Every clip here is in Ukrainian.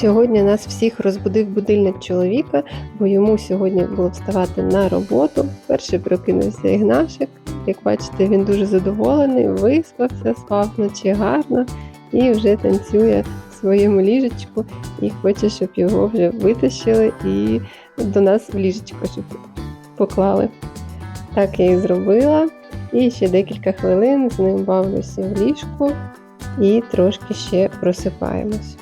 Сьогодні нас всіх розбудив будильник чоловіка, бо йому сьогодні було вставати на роботу. Перший прокинувся Ігнашик. Як бачите, він дуже задоволений, виспався, спав вночі гарно і вже танцює в своєму ліжечку і хоче, щоб його вже витащили і до нас в ліжечко щоб поклали. Так я і зробила. І ще декілька хвилин з ним бавлюся в ліжку і трошки ще просипаємось.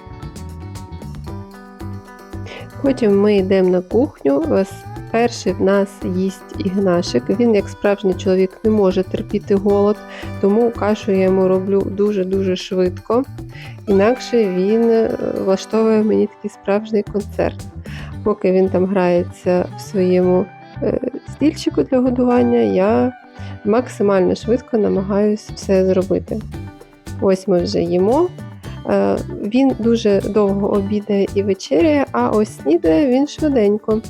Потім ми йдемо на кухню. Перший в нас їсть Ігнашик. Він, як справжній чоловік, не може терпіти голод, тому кашу я йому роблю дуже-дуже швидко. Інакше він е, влаштовує мені такий справжній концерт. Поки він там грається в своєму е, стільчику для годування, я максимально швидко намагаюся все зробити. Ось ми вже їмо. Е, Він дуже довго обідає і вечеряє, а ось снідає він швиденько.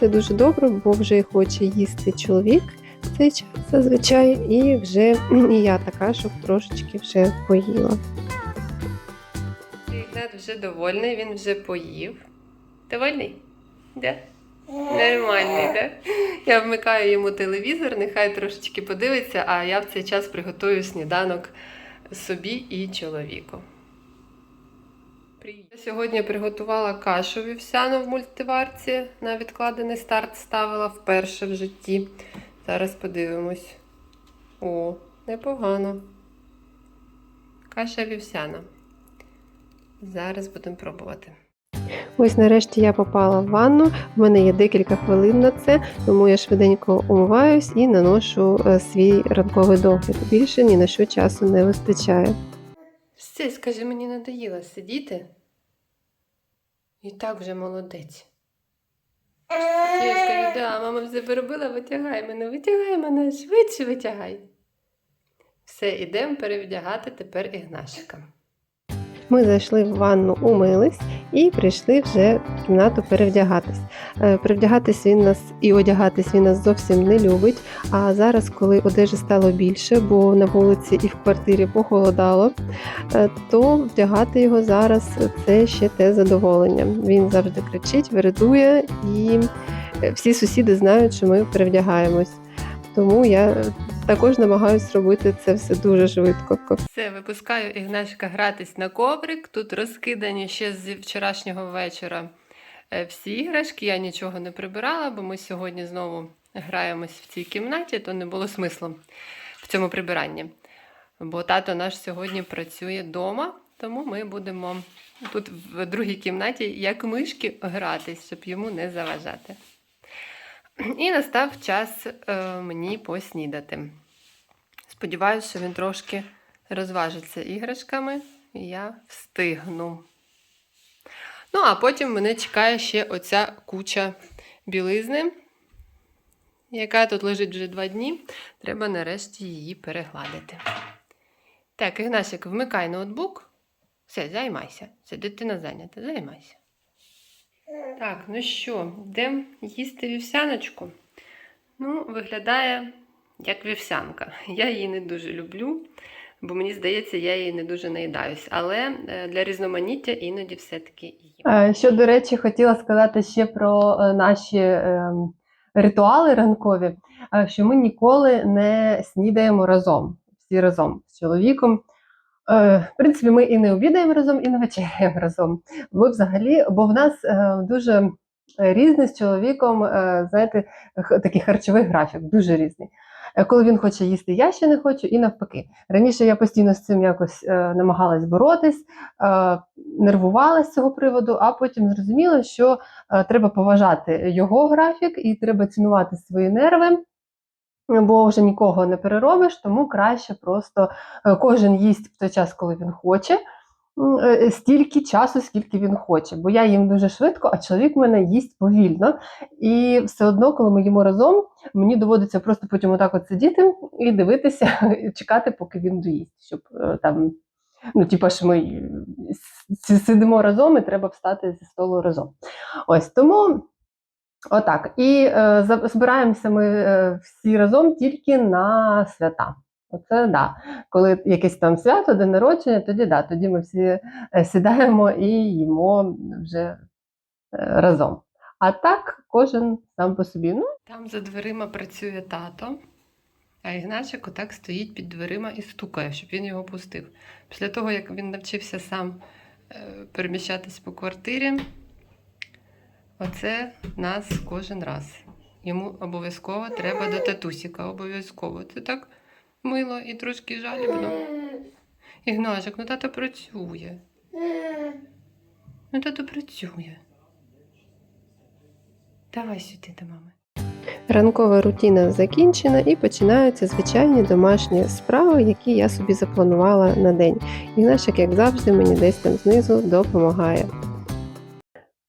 Це дуже добре, бо вже хоче їсти чоловік в цей час зазвичай, і вже і я така, щоб трошечки вже поїла. Ігнат вже довольний, він вже поїв. Довольний? Да? Нормальний, так? Я вмикаю йому телевізор, нехай трошечки подивиться, а я в цей час приготую сніданок собі і чоловіку. Привіт. Я сьогодні приготувала кашу вівсяну в мультиварці. На відкладений старт ставила вперше в житті. Зараз подивимось. О, непогано. Каша вівсяна. Зараз будемо пробувати. Ось нарешті я попала в ванну. В мене є декілька хвилин на це, тому я швиденько умиваюсь і наношу е, свій ранковий догляд. Більше ні на що часу не вистачає. Все, скажи, мені надоїло сидіти. І так вже молодець. Я скажу, да, мама все поробила, витягай мене, витягай мене, швидше витягай. Все, ідемо перевдягати тепер Ігнашика. Ми зайшли в ванну, умились і прийшли вже в кімнату перевдягатись. Е, Перевдягатись він нас і одягатись він нас зовсім не любить. А зараз, коли одежі стало більше, бо на вулиці і в квартирі похолодало, е, то вдягати його зараз це ще те задоволення. Він завжди кричить, вередує, і е, всі сусіди знають, що ми перевдягаємось. Тому я також намагаюся робити це все дуже швидко. Все, випускаю Ігнашка гратись на коврик. Тут розкидані ще з вчорашнього вечора е, всі іграшки. Я нічого не прибирала, бо ми сьогодні знову граємось в цій кімнаті, то не було смислу в цьому прибиранні. Бо тато наш сьогодні працює вдома, тому ми будемо тут в другій кімнаті, як мишки, гратись, щоб йому не заважати. І настав час е, мені поснідати. Сподіваюся, що він трошки розважиться іграшками, і я встигну. Ну, а потім мене чекає ще оця куча білизни, яка тут лежить вже два дні. Треба нарешті її перегладити. Так, Ігнасик, вмикай ноутбук. Все, займайся. Це дитина зайнята, займайся. Так, ну що, йдемо їсти вівсяночку. Ну, виглядає як вівсянка. Я її не дуже люблю, бо мені здається, я її не дуже наїдаюсь. Але е, для різноманіття іноді все-таки їм. Е, Що, до речі, хотіла сказати ще про е, наші ем, ритуали ранкові, що ми ніколи не снідаємо разом, всі разом з чоловіком. Е, В принципі, ми і не обідаємо разом, і не вечеряємо разом. Бо взагалі, бо в нас е, дуже різний з чоловіком, е, знаєте, такий харчовий графік, дуже різний. Коли він хоче їсти, я ще не хочу, і навпаки. Раніше я постійно з цим якось намагалась боротись, е, нервувала з цього приводу, а потім зрозуміла, що треба поважати його графік і треба цінувати свої нерви, бо вже нікого не переробиш, тому краще просто е, кожен їсть в той час, коли він хоче. е, Стільки часу, скільки він хоче, бо я їм дуже швидко, а чоловік мене їсть повільно. І все одно, коли ми їмо разом, мені доводиться просто потім отак от сидіти і дивитися, чекати, поки він доїсть, щоб е, там, ну, типа ж ми е, сидимо разом і треба встати зі столу разом. Ось тому отак. І е, збираємося ми е, всі разом тільки на свята. Оце да. Коли якесь там свято, день народження, тоді да, тоді ми всі е, сідаємо і їмо вже е, разом. А так кожен сам по собі. Ну, Там за дверима працює тато, а Ігначик отак стоїть під дверима і стукає, щоб він його пустив. Після того, як він навчився сам переміщатись по квартирі, оце нас кожен раз. Йому обов'язково треба до татусіка, обов'язково. Це так мило і трошки жалібно. Ігнашик, ну тато працює. Ну тато працює. Давай сюди до мами. Ранкова рутина закінчена і починаються звичайні домашні справи, які я собі запланувала на день. Ігнашик, як завжди, мені десь там знизу допомагає.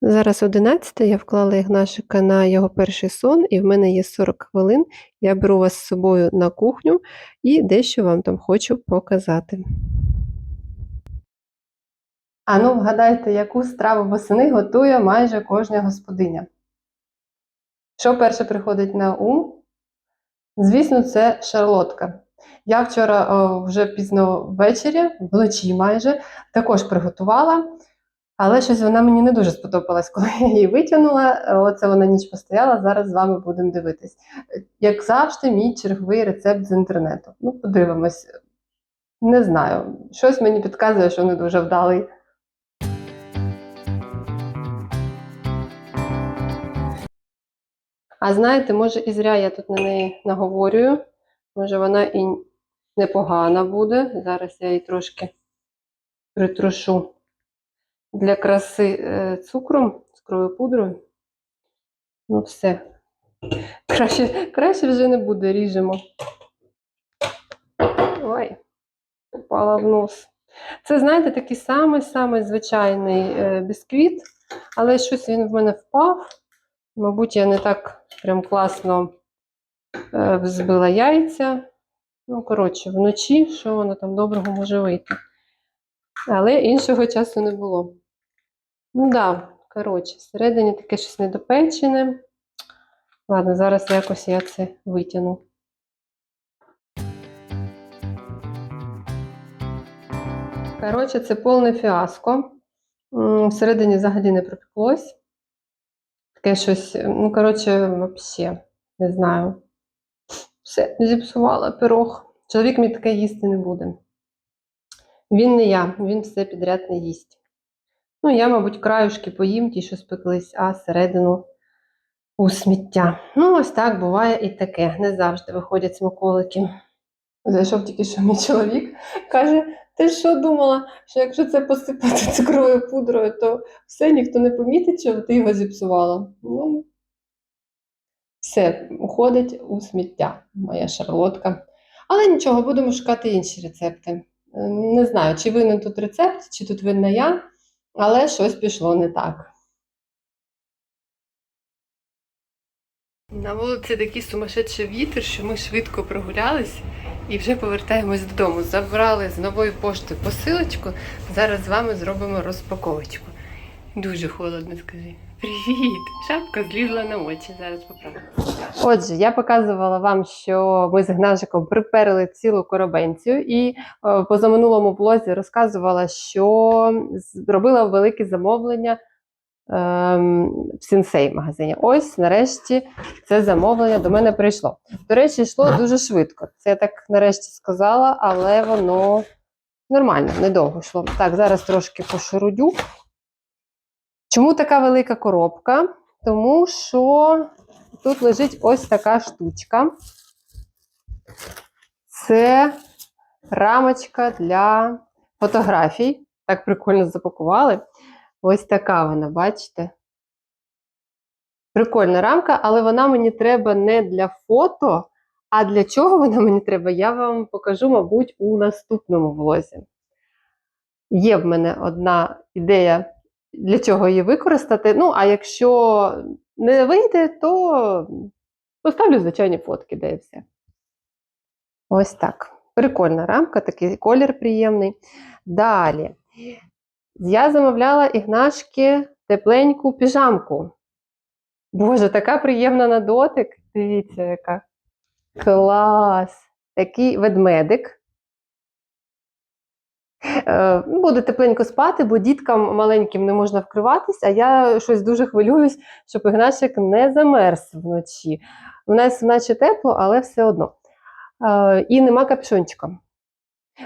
Зараз 11, я вклала Ігнашика на його перший сон, і в мене є 40 хвилин. Я беру вас з собою на кухню і дещо вам там хочу показати. а ну вгадайте, яку страву восени готує майже кожна господиня. Що перше приходить на ум? Звісно, це шарлотка. Я вчора о, вже пізно ввечері, вночі майже, також приготувала, але щось вона мені не дуже сподобалась, коли я її витягнула. Оце вона ніч постояла, зараз з вами будемо дивитись. Як завжди, мій черговий рецепт з інтернету. Ну, подивимось. Не знаю. Щось мені підказує, що не дуже вдалий. А знаєте, може, і зря я тут на неї наговорюю. Може, вона і непогана буде. Зараз я її трошки притрушу для краси е, цукром, цукровою пудрою. Ну, все. Краще, краще вже не буде, ріжемо. Ой, упала в нос. Це, знаєте, такий самий-самий звичайний е, бісквіт, але щось він в мене впав. Мабуть, я не так прям класно е, взбила яйця. Ну, коротше, вночі, що воно там доброго може вийти. Але іншого часу не було. Ну да, коротше, всередині таке щось недопечене. Ладно, зараз якось я це витягну. Коротше, це повне фіаско. Всередині взагалі не пропеклось. Таке щось, ну, коротше, взагалі, не знаю. Все, зіпсувала пирог. Чоловік мій таке їсти не буде. Він не я, він все підряд не їсть. Ну, я, мабуть, краюшки поїм, ті, що спеклись, а середину у сміття. Ну, ось так буває і таке. Не завжди виходять смаколики. Зайшов тільки що мій чоловік, каже: ти що думала, що якщо це посипати цукровою пудрою, то все ніхто не помітить, що ти його зіпсувала. Ну, все, уходить у сміття, моя шарлотка. Але нічого, будемо шукати інші рецепти. Е, Не знаю, чи винен тут рецепт, чи тут винна я, але щось пішло не так. На вулиці такий сумасшедший вітер, що ми швидко прогулялись і вже повертаємось додому. Забрали з нової пошти посилочку. Зараз з вами зробимо розпаковочку. Дуже холодно, скажи. Привіт! Шапка злізла на очі. Зараз поправлю. Отже, я показувала вам, що ми з Гнажиком приперли цілу коробенцю, і е, позаминулому блозі розказувала, що зробила велике замовлення ем, в Сінсей магазині. Ось, нарешті, це замовлення до мене прийшло. До речі, йшло дуже швидко. Це я так нарешті сказала, але воно нормально, недовго йшло. Так, зараз трошки пошурудю. Чому така велика коробка? Тому що тут лежить ось така штучка. Це рамочка для фотографій. Так прикольно запакували. Ось така вона, бачите? Прикольна рамка, але вона мені треба не для фото. А для чого вона мені треба, я вам покажу, мабуть, у наступному влозі. Є в мене одна ідея, для чого її використати. Ну, а якщо не вийде, то поставлю звичайні фотки, де і все. Ось так. Прикольна рамка, такий колір приємний. Далі. Я замовляла ігнашки тепленьку піжамку. Боже, така приємна на дотик. Дивіться, яка. Клас! такий ведмедик. Е, Буде тепленько спати, бо діткам маленьким не можна вкриватись, а я щось дуже хвилююсь, щоб Ігнашик не замерз вночі. У нас наче тепло, але все одно. Е, І нема капюшончика.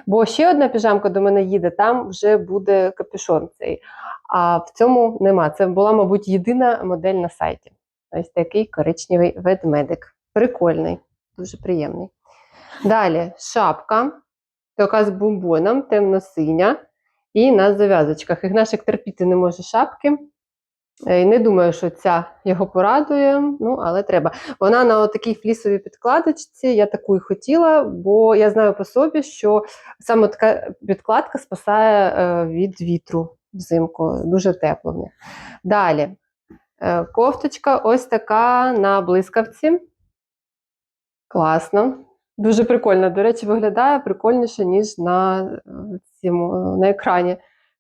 Бо ще одна піжамка до мене їде, там вже буде капюшон цей. А в цьому нема. Це була, мабуть, єдина модель на сайті. Ось такий коричневий ведмедик. Прикольний, дуже приємний. Далі шапка, така з бомбоном, темно-синя, і на зав'язочках. Ігнашик терпіти не може шапки. Е, не думаю, що ця його порадує, ну, але треба. Вона на такій флісовій підкладочці, я таку і хотіла, бо я знаю по собі, що саме така підкладка спасає е, від вітру взимку, дуже тепло в. Далі. Е, Кофточка ось така на блискавці. Класно. Дуже прикольно. До речі, виглядає прикольніше, ніж на, е, цьому, на екрані,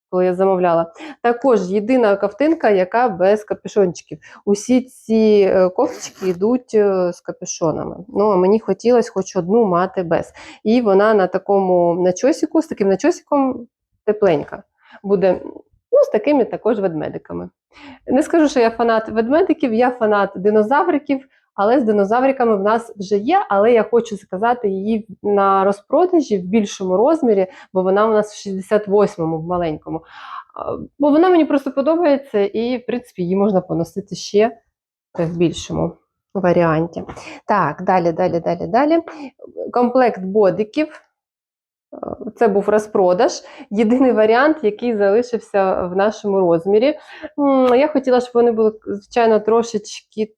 коли я замовляла. Також єдина ковтинка, яка без капюшончиків. Усі ці е, кофточки йдуть е, з капюшонами. Ну, а мені хотілося хоч одну мати без. І вона на такому начосику, з таким начосиком тепленька. Буде ну, з такими також ведмедиками. Не скажу, що я фанат ведмедиків, я фанат динозавриків, але з динозавриками в нас вже є. Але я хочу заказати її на розпродажі в більшому розмірі, бо вона у нас в 68-му, в маленькому. Бо вона мені просто подобається, і, в принципі, її можна поносити ще в більшому варіанті. Так, далі, далі, далі, далі. Комплект бодиків. Це був розпродаж. Єдиний варіант, який залишився в нашому розмірі. Я хотіла, щоб вони були, звичайно, трошечки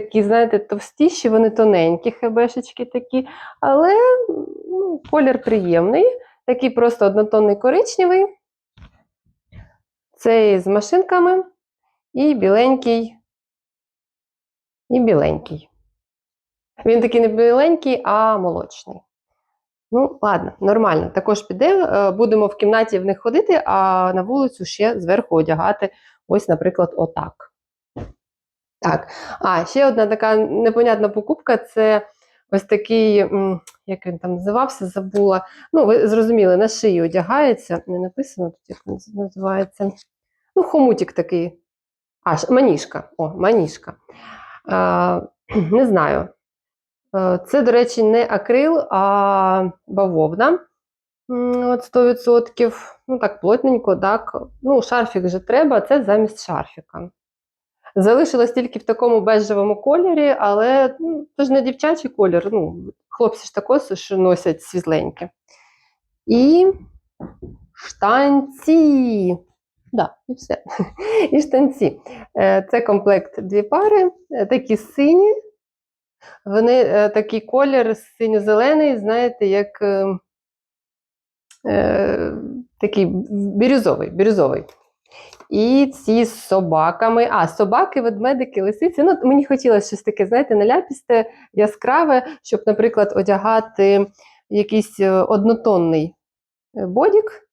такі, знаєте, товстіші, вони тоненькі, хебешечки такі, але ну, колір приємний, такий просто однотонний коричневий. Цей з машинками і біленький. І біленький. Він такий не біленький, а молочний. Ну, ладно, нормально. Також піде. Е, Будемо в кімнаті в них ходити, а на вулицю ще зверху одягати, ось, наприклад, отак. Так. А, ще одна така непонятна покупка це ось такий, як він там називався, забула. Ну, ви зрозуміли, на шиї одягається. Не написано тут, як він називається. Ну, хомутик такий. А, маніжка. О, маніжка. А, не знаю. Е, Це, до речі, не акрил, а бавовна. От 100%. Ну, так, плотненько, так. Ну, шарфік вже треба, це замість шарфіка. Залишилось тільки в такому бежевому кольорі, але ну, це ж не дівчачий колір. Ну, хлопці ж також носять світленьке. І штанці. Да, і все. І штанці. Е, Це комплект дві пари, е, такі сині. Вони е, такий колір синьо-зелений, знаєте, як е, е, такий бірюзовий, бірюзовий. І ці з собаками. А, собаки, ведмедики, лисиці. Ну, мені хотілося щось таке, знаєте, наляпісте, яскраве, щоб, наприклад, одягати якийсь е, однотонний е, бодік,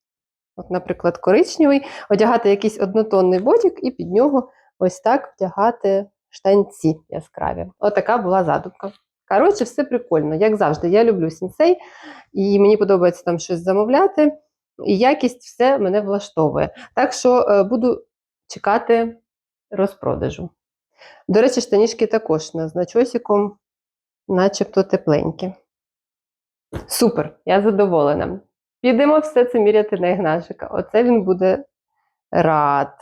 от, наприклад, коричневий, одягати якийсь однотонний бодік і під нього ось так вдягати штанці яскраві. Отака була задумка. Коротше, все прикольно, як завжди. Я люблю сінсей, і мені подобається там щось замовляти. І якість все мене влаштовує. Так що е, буду чекати розпродажу. До речі, штанішки також на значосиком, начебто тепленькі. Супер, я задоволена. Підемо все це міряти на Ігнашика. Оце він буде рад.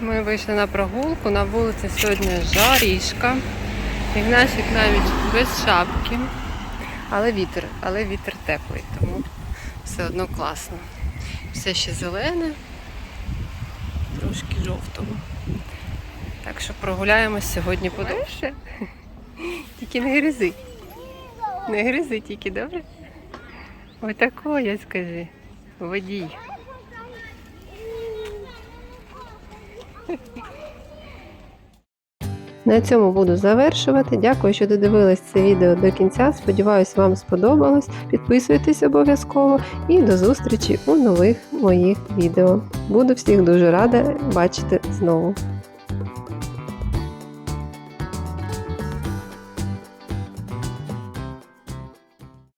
Ми вийшли на прогулку, на вулиці сьогодні жарішка. Ігнашик навіть без шапки. Але вітер, але вітер теплий, тому все одно класно. Все ще зелене, трошки жовтого. Так що прогуляємось сьогодні подовше. Тільки не гризи. Не гризи тільки, добре? Отако, я скажи. Водій. На цьому буду завершувати. Дякую, що додивились це відео до кінця. Сподіваюсь, вам сподобалось. Підписуйтесь обов'язково і до зустрічі у нових моїх відео. Буду всіх дуже рада бачити знову.